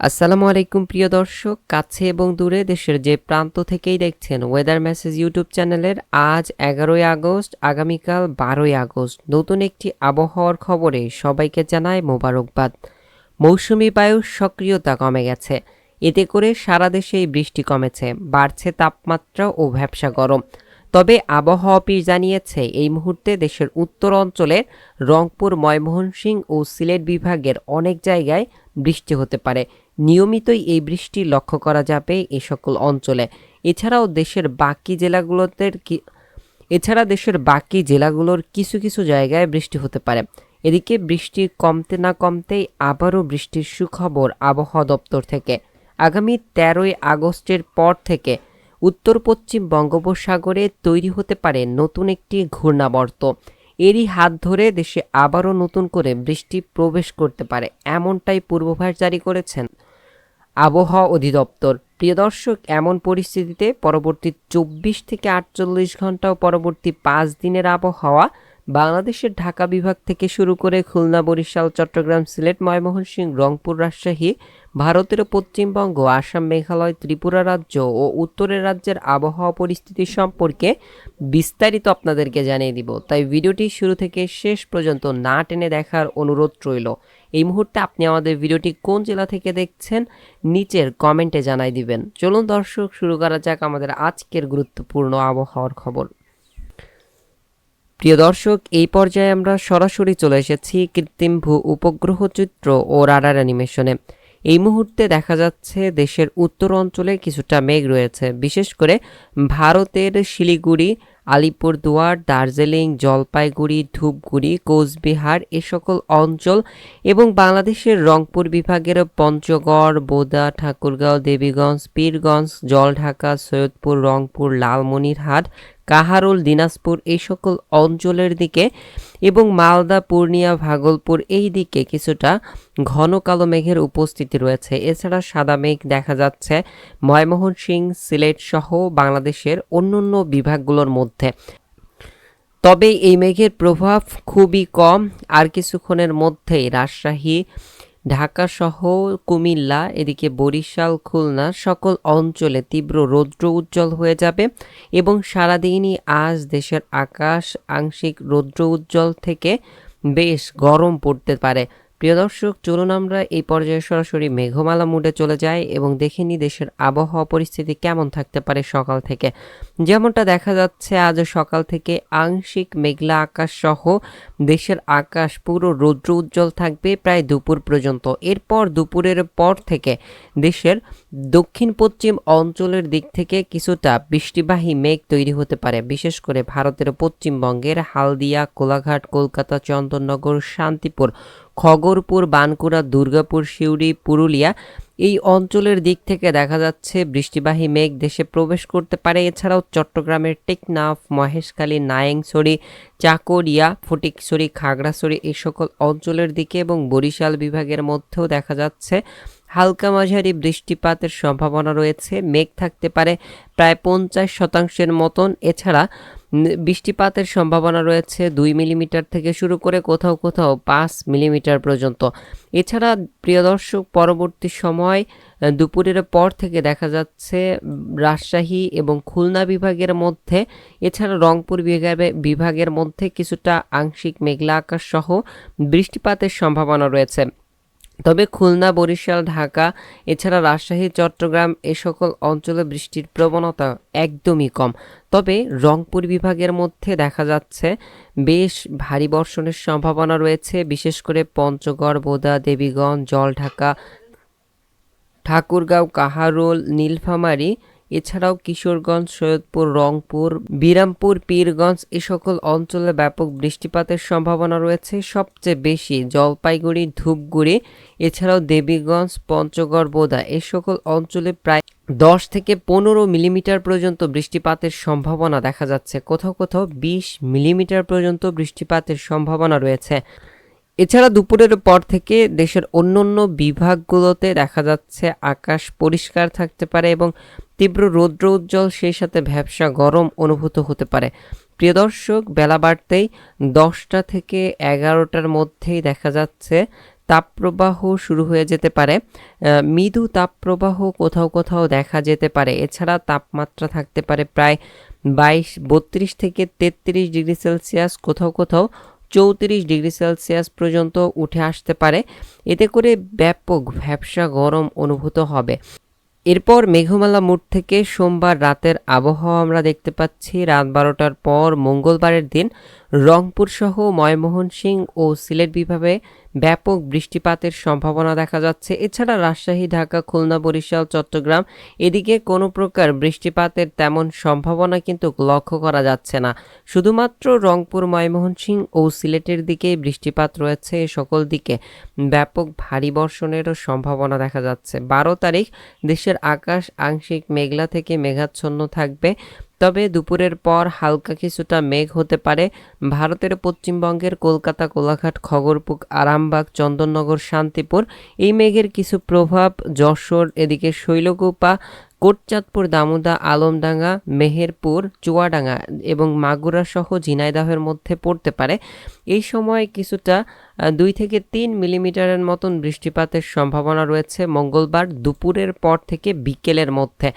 আসসালামু আলাইকুম, প্রিয় দর্শক। কাছে এবং দূরে দেশের যে প্রান্ত থেকেই দেখছেন ওয়েদার মেসেজ ইউটিউব চ্যানেলের আজ এগারোই আগস্ট, আগামীকাল বারোই আগস্ট। নতুন একটি আবহাওয়ার খবরে সবাইকে জানায় মোবারকবাদ। মৌসুমি বায়ুর সক্রিয়তা কমে গেছে। এতে করে সারা দেশেই বৃষ্টি কমেছে। বাড়ছে তাপমাত্রা ও ভ্যাবসা গরম। তবে আবহাওয়া অফিস জানিয়েছে, এই মুহূর্তে দেশের উত্তর অঞ্চলের রংপুর ময়মনসিংহ ও সিলেট বিভাগের অনেক জায়গায় বৃষ্টি হতে পারে। নিয়মিতই এই বৃষ্টি লক্ষ্য করা যাবে এ সকল অঞ্চলে। এছাড়াও দেশের বাকি জেলাগুলোতে কি- এছাড়া দেশের বাকি জেলাগুলোর কিছু কিছু জায়গায় বৃষ্টি হতে পারে। এদিকে বৃষ্টি কমতে না কমতেই আবারও বৃষ্টির সুখবর আবহাওয়া দপ্তর থেকে। আগামী তেরোই আগস্টের পর থেকে উত্তর পশ্চিম বঙ্গোপসাগরে তৈরি হতে পারে নতুন একটি ঘূর্ণাবর্ত। এরই হাত ধরে দেশে আবারও নতুন করে বৃষ্টি প্রবেশ করতে পারে, এমনটাই পূর্বাভাস জারি করেছেন আবহাওয়া অধিদপ্তর। প্রিয় দর্শক, এমন পরিস্থিতিতে পরবর্তী চব্বিশ থেকে আটচল্লিশ ঘণ্টা ও পরবর্তী পাঁচ দিনের আবহাওয়া বাংলাদেশের ঢাকা বিভাগ থেকে শুরু করে খুলনা, বরিশাল, চট্টগ্রাম, সিলেট, ময়মনসিংহ, রংপুর, রাজশাহী, ভারতের পশ্চিমবঙ্গ, আসাম, মেঘালয়, ত্রিপুরা রাজ্য ও উত্তরের রাজ্যের আবহাওয়া পরিস্থিতি সম্পর্কে বিস্তারিত আপনাদেরকে জানিয়ে দিব। তাই ভিডিওটি শুরু থেকে শেষ পর্যন্ত না টেনে দেখার অনুরোধ রইল। এই মুহূর্তে আপনি আমাদের ভিডিওটি কোন জেলা থেকে দেখছেন, নিচের কমেন্টে জানাই দিবেন। চলুন দর্শক, শুরু করা যাক আমাদের আজকের গুরুত্বপূর্ণ আবহাওয়ার খবর। প্রিয় দর্শক, এই পর্যায়ে আমরা সরাসরি চলে এসেছি কৃত্রিম ভূ উপগ্রহ চিত্র ও রাডার অ্যানিমেশনে। এই মুহূর্তে দেখা যাচ্ছে দেশের উত্তর অঞ্চলে কিছুটা মেঘ রয়েছে। বিশেষ করে ভারতের শিলিগুড়ি, আলিপুরদুয়ার, দার্জিলিং, জলপাইগুড়ি, ধূপগুড়ি, কোচবিহার এ সকল অঞ্চল এবং বাংলাদেশের রংপুর বিভাগের পঞ্চগড়, বোদা, ঠাকুরগাঁও, দেবীগঞ্জ, পীরগঞ্জ, জলঢাকা, সৈয়দপুর, রংপুর, লালমনিরহাট কাহারোল, দিনাজপুর এই সকল অঞ্চলের দিকে এবং মালদা, পূর্ণিয়া, ভাগলপুর এই দিকে কিছুটা ঘন কালো মেঘের উপস্থিতি রয়েছে। এছাড়া সাদা মেঘ দেখা যাচ্ছে ময়মনসিংহ, সিলেট সহ বাংলাদেশের অন্যান্য বিভাগগুলোর মধ্যে। তবে এই মেঘের প্রভাব খুবই কম। আর কিছুক্ষণের মধ্যেই রাজশাহী ঢাকা সহ কুমিল্লা, এদিকে বরিশাল, খুলনা, সকল অঞ্চলে তীব্র রৌদ্র উজ্জ্বল হয়ে যাবে এবং সারাদিনই আজ দেশের আকাশ আংশিক রৌদ্র উজ্জ্বল থেকে বেশ গরম পড়তে পারে। প্রিয় দর্শক, চলুন আমরা এই পর্যায়ে সরাসরি মেঘমালা মুডে চলে যাই এবং দেখে নিই দেশের আবহাওয়া পরিস্থিতি কেমন থাকতে পারে সকাল থেকে। যেমনটা দেখা যাচ্ছে, আজ সকাল থেকে আংশিক মেঘলা আকাশ সহ দেশের আকাশ পুরো রৌদ্র উজ্জ্বল থাকবে প্রায় দুপুর পর্যন্ত। এরপর দুপুরের পর থেকে দেশের দক্ষিণ পশ্চিম অঞ্চলের দিক থেকে কিছুটা বৃষ্টিবাহী মেঘ তৈরি হতে পারে। বিশেষ করে ভারতের পশ্চিমবঙ্গের হালদিয়া, কোলাঘাট, কলকাতা, চন্দননগর, শান্তিপুর, খগরপুর বানকুড়া দুর্গাপুর, সিউড়ি, পুরুলিয়া এই অঞ্চলের দিক থেকে দেখা যাচ্ছে বৃষ্টিবাহী মেঘ দেশে প্রবেশ করতে পারে। এছাড়াও চট্টগ্রামের টেকনাফ, মহেশখালী নায়েংছড়ি চাকরিয়া, ফটিকছড়ি, খাগড়াছড়ি এই সকল অঞ্চলের দিকে এবং বরিশাল বিভাগের মধ্যেও দেখা যাচ্ছে হালকা মাঝারি বৃষ্টিপাতের সম্ভাবনা রয়েছে। মেঘ থাকতে পারে প্রায় পঞ্চাশ শতাংশের মতন। এছাড়া বৃষ্টিপাতের সম্ভাবনা রয়েছে দুই মিলিমিটার থেকে শুরু করে কোথাও কোথাও পাঁচ মিলিমিটার পর্যন্ত। এছাড়া প্রিয় দর্শক, পরবর্তী সময় দুপুরের পর থেকে দেখা যাচ্ছে রাজশাহী এবং খুলনা বিভাগের মধ্যে, এছাড়া রংপুর বিভাগে- বিভাগের মধ্যে কিছুটা আংশিক মেঘলা আকাশ সহ বৃষ্টিপাতের সম্ভাবনা রয়েছে। তবে খুলনা, বরিশাল, ঢাকা, এছাড়া রাজশাহী, চট্টগ্রাম এ সকল অঞ্চলে বৃষ্টির প্রবণতা একদমই কম। তবে রংপুর বিভাগের মধ্যে দেখা যাচ্ছে বেশ ভারী বর্ষণের সম্ভাবনা রয়েছে, বিশেষ করে পঞ্চগড়, বোদা, দেবীগঞ্জ, জলঢাকা, ঠাকুরগাঁও, কাহারোল, নীলফামারী এছাড়াও কিশোরগঞ্জ, সৈয়দপুর, রংপুর, বিরামপুর, পীরগঞ্জ এ সকল অঞ্চলে ব্যাপক বৃষ্টিপাতের সম্ভাবনা রয়েছে। সবচেয়ে বেশি জলপাইগুড়ি, ধূপগুড়ি, এছাড়াও দেবীগঞ্জ, পঞ্চগড়, বোদা এ সকল অঞ্চলে প্রায় দশ থেকে পনেরো মিলিমিটার পর্যন্ত বৃষ্টিপাতের সম্ভাবনা দেখা যাচ্ছে। কোথাও কোথাও বিশ মিলিমিটার পর্যন্ত বৃষ্টিপাতের সম্ভাবনা রয়েছে। এছাড়া দুপুরের পর থেকে দেশের অন্যান্য বিভাগগুলোতে দেখা যাচ্ছে আকাশ পরিষ্কার থাকতে পারে এবং তীব্র রৌদ্র উজ্জ্বল সেই সাথে ভ্যাবসা গরম অনুভূত হতে পারে। প্রিয় দর্শক, বেলা বাড়তেই দশটা থেকে এগারোটার মধ্যেই দেখা যাচ্ছে তাপপ্রবাহ শুরু হয়ে যেতে পারে। মৃদু তাপপ্রবাহ কোথাও কোথাও দেখা যেতে পারে। এছাড়া তাপমাত্রা থাকতে পারে প্রায় বাইশ, বত্রিশ থেকে তেত্রিশ ডিগ্রি সেলসিয়াস কোথাও কোথাও চৌত্রিশ ডিগ্রি সেলসিয়াস পর্যন্ত উঠে আসতে পারে। এতে করে ব্যাপক ভ্যাবসা গরম অনুভূত হবে। এরপর মেঘমালা মোড় থেকে সোমবার রাতের আবহাওয়া আমরা দেখতে পাচ্ছি। রাত বারোটার পর মঙ্গলবারের দিন রংপুর সহ ময়মোহনসিংহ ও সিলেট বিভাগে ব্যাপক বৃষ্টিপাতের সম্ভাবনা দেখা যাচ্ছে। এছাড়া রাজশাহী, ঢাকা, খুলনা, বরিশাল, চট্টগ্রাম এদিকে কোনো প্রকার বৃষ্টিপাতের তেমন সম্ভাবনা কিন্তু লক্ষ্য করা যাচ্ছে না। শুধুমাত্র রংপুর ময়মোহনসিংহ ও সিলেটের দিকেই বৃষ্টিপাত রয়েছে এ সকল দিকে। ব্যাপক ভারী বর্ষণেরও সম্ভাবনা দেখা যাচ্ছে। বারো তারিখ, দেশের আকাশ আংশিক মেঘলা থেকে মেঘাচ্ছন্ন থাকবে। তবে দুপুরের পর হালকা কিছুটা মেঘ হতে পারে। ভারতের পশ্চিমবঙ্গের কলকাতা, কোলাঘাট খগরপুক আরামবাগ, চন্দননগর, শান্তিপুর এই মেঘের কিছু প্রভাব, যশোর, এদিকে শৈলকুপা কোটচাঁদপুর, দামোদা, আলমডাঙ্গা, মেহেরপুর, চুয়াডাঙ্গা এবং মাগুরা সহ ঝিনাইদহের মধ্যে পড়তে পারে। এই সময় কিছুটা দুই থেকে তিন মিলিমিটারের মতন বৃষ্টিপাতের সম্ভাবনা রয়েছে মঙ্গলবার দুপুরের পর থেকে বিকেলের মধ্যে।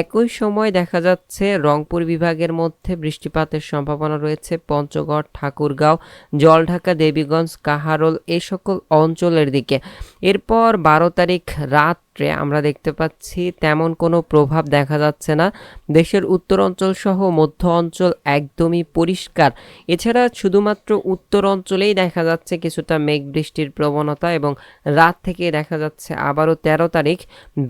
একই সময় দেখা যাচ্ছে রংপুর বিভাগের মধ্যে বৃষ্টিপাতের সম্ভাবনা রয়েছে। পঞ্চগড়, ঠাকুরগাঁও, জলঢাকা, দেবীগঞ্জ, কাহারোল এই সকল অঞ্চলের দিকে। এরপর বারো তারিখ রাত্রে আমরা দেখতে পাচ্ছি তেমন কোনো প্রভাব দেখা যাচ্ছে না। দেশের উত্তর অঞ্চল সহ মধ্য অঞ্চল একদমই পরিষ্কার। এছাড়া শুধুমাত্র উত্তর অঞ্চলেই দেখা যাচ্ছে কিছুটা মেঘ বৃষ্টির প্রবণতা এবং রাত থেকে দেখা যাচ্ছে আবারও তেরো তারিখ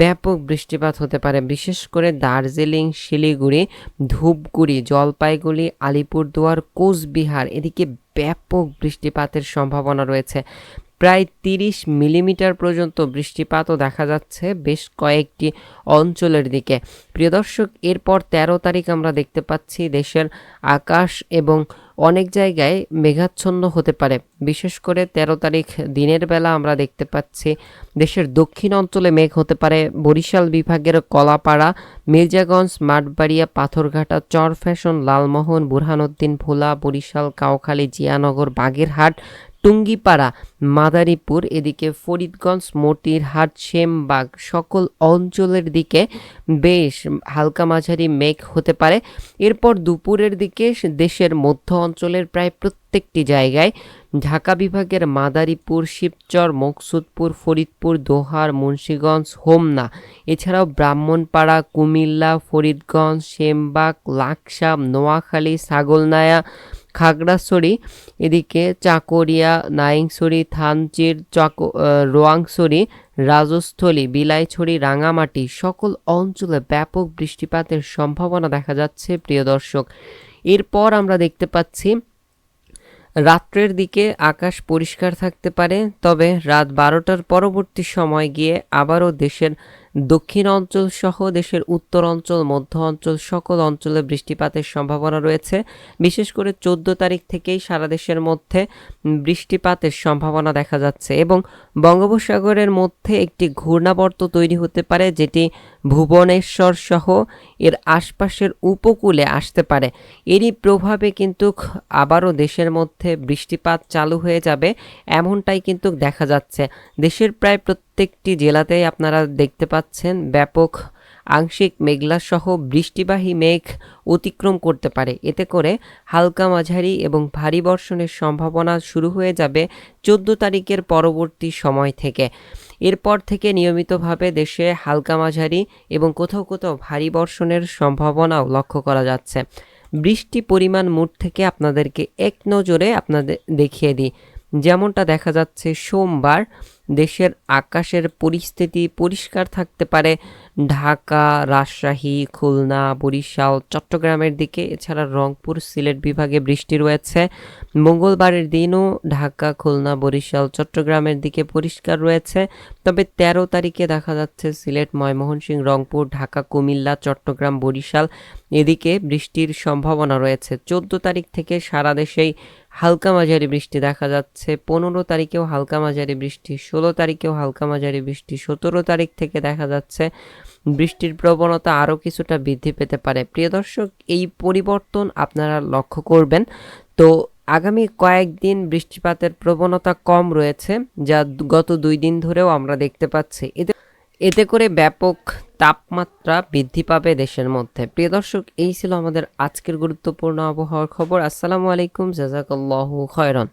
ব্যাপক বৃষ্টিপাত হতে পারে। বিশেষ করে দার্জিলিং, শিলিগুড়ি, ধূপগুড়ি, জলপাইগুড়ি, আলিপুরদুয়ার, কোচবিহার এদিকে ব্যাপক বৃষ্টিপাতের সম্ভাবনা রয়েছে। প্রায় তিরিশ মিলিমিটার পর্যন্ত বৃষ্টিপাতও দেখা যাচ্ছে বেশ কয়েকটি অঞ্চলের দিকে। প্রিয় দর্শক, এরপর তেরো তারিখ আমরা দেখতে পাচ্ছি দেশের আকাশ এবং অনেক জায়গায় মেঘাচ্ছন্ন হতে পারে। বিশেষ করে তেরো তারিখ দিনের বেলা আমরা দেখতে পাচ্ছি দেশের দক্ষিণ অঞ্চলে মেঘ হতে পারে। বরিশাল বিভাগের কলাপাড়া, মির্জাগঞ্জ, মাঠবাড়িয়া, পাথরঘাটা, চরফ্যাশন, লালমোহন, বুরহানুদ্দিন, ভোলা, বরিশাল কাউখালী জিয়ানগর, বাগেরহাট টুঙ্গিপাড়া, মাদারীপুর, এদিকে ফরিদগঞ্জ, মতিরহাট, সেমবাগ সকল অঞ্চলের দিকে বেশ হালকা মাঝারি মেঘ হতে পারে। এরপর দুপুরের দিকে দেশের মধ্য অঞ্চলের প্রায় প্রত্যেকটি জায়গায় ঢাকা বিভাগের মাদারীপুর, শিবচর, মকসুদপুর, ফরিদপুর, দোহার, মুন্সীগঞ্জ, হোমনা, এছাড়াও ব্রাহ্মণপাড়া, কুমিল্লা, ফরিদগঞ্জ, সেমবাগ লাকসা নোয়াখালী, ছাগলনায়া খাগড়াছড়ি এদিকে চাকরিয়া নাইংছড়ি থানচির চাকো আহ, রোয়াংছড়ি রাজস্থলী বিলাইছড়ি রাঙামাটি সকল অঞ্চলে ব্যাপক বৃষ্টিপাতের সম্ভাবনা দেখা যাচ্ছে প্রিয় দর্শক। এরপর আমরা দেখতে পাচ্ছি রাত্রের দিকে আকাশ পরিষ্কার থাকতে পারে তবে রাত বারোটার পরবর্তী সময় গিয়ে আবারও দেশের দক্ষিণ অঞ্চল সহ দেশের উত্তর অঞ্চল, মধ্য অঞ্চল সকল অঞ্চলে বৃষ্টিপাতের সম্ভাবনা রয়েছে। বিশেষ করে চোদ্দ তারিখ থেকেই সারা দেশের মধ্যে বৃষ্টিপাতের সম্ভাবনা দেখা যাচ্ছে এবং বঙ্গোপসাগরের মধ্যে একটি ঘূর্ণাবর্ত তৈরি হতে পারে যেটি ভুবনেশ্বর সহ এর আশপাশের উপকূলে আসতে পারে। এরই প্রভাবে কিন্তু আবারও দেশের মধ্যে বৃষ্টিপাত চালু হয়ে যাবে, এমনটাই কিন্তু দেখা যাচ্ছে। দেশের প্রায় প্রত্যেকটি জেলাতেই আপনারা দেখতে পাচ্ছেন ব্যাপক আংশিক মেঘলা সহ বৃষ্টিবাহী মেঘ অতিক্রম করতে পারে। এতে করে হালকা মাঝারি এবং ভারী বর্ষণের সম্ভাবনা শুরু হয়ে যাবে চোদ্দ তারিখের পরবর্তী সময় থেকে। এরপর থেকে নিয়মিতভাবে দেশে হালকা মাঝারি এবং কোথাও কোথাও ভারী বর্ষণের সম্ভাবনাও লক্ষ্য করা যাচ্ছে। বৃষ্টি পরিমাণ মুঠ থেকে আপনাদেরকে এক নজরে আপনাদের দেখিয়ে দিই। যেমনটা দেখা যাচ্ছে, সোমবার দেশের আকাশের পরিস্থিতি পরিষ্কার থাকতে পারে। ঢাকা, রাজশাহী, খুলনা, বরিশাল, চট্টগ্রামের দিকে, এছাড়া রংপুর, সিলেট বিভাগে বৃষ্টি রয়েছে। মঙ্গলবারের দিনও ঢাকা, খুলনা, বরিশাল, চট্টগ্রামের দিকে পরিষ্কার রয়েছে। তবে তেরো তারিখে দেখা যাচ্ছে, সিলেট ময়মোহনসিংহ রংপুর, ঢাকা, কুমিল্লা, চট্টগ্রাম, বরিশাল এদিকে বৃষ্টির সম্ভাবনা রয়েছে। চোদ্দ তারিখ থেকে সারা দেশেই হালকা মাঝারি বৃষ্টি দেখা যাচ্ছে। পনেরো তারিখেও হালকা মাঝারি বৃষ্টি, ষোলো তারিখেও হালকা মাঝারি বৃষ্টি, সতেরো তারিখ থেকে দেখা যাচ্ছে বৃষ্টির প্রবণতা আরও কিছুটা বৃদ্ধি পেতে পারে। প্রিয় দর্শক, এই পরিবর্তন আপনারা লক্ষ্য করবেন। তো আগামী কয়েকদিন বৃষ্টিপাতের প্রবণতা কম রয়েছে, যা গত দুই দিন ধরেও আমরা দেখতে পাচ্ছি। এতে এতে করে ব্যাপক তাপমাত্রা বৃদ্ধি পাবে দেশের মধ্যে। প্রিয় দর্শক, এই ছিল আমাদের আজকের গুরুত্বপূর্ণ আবহাওয়ার খবর। আসসালামু আলাইকুম, জাজাকাল্লাহু খয়রন।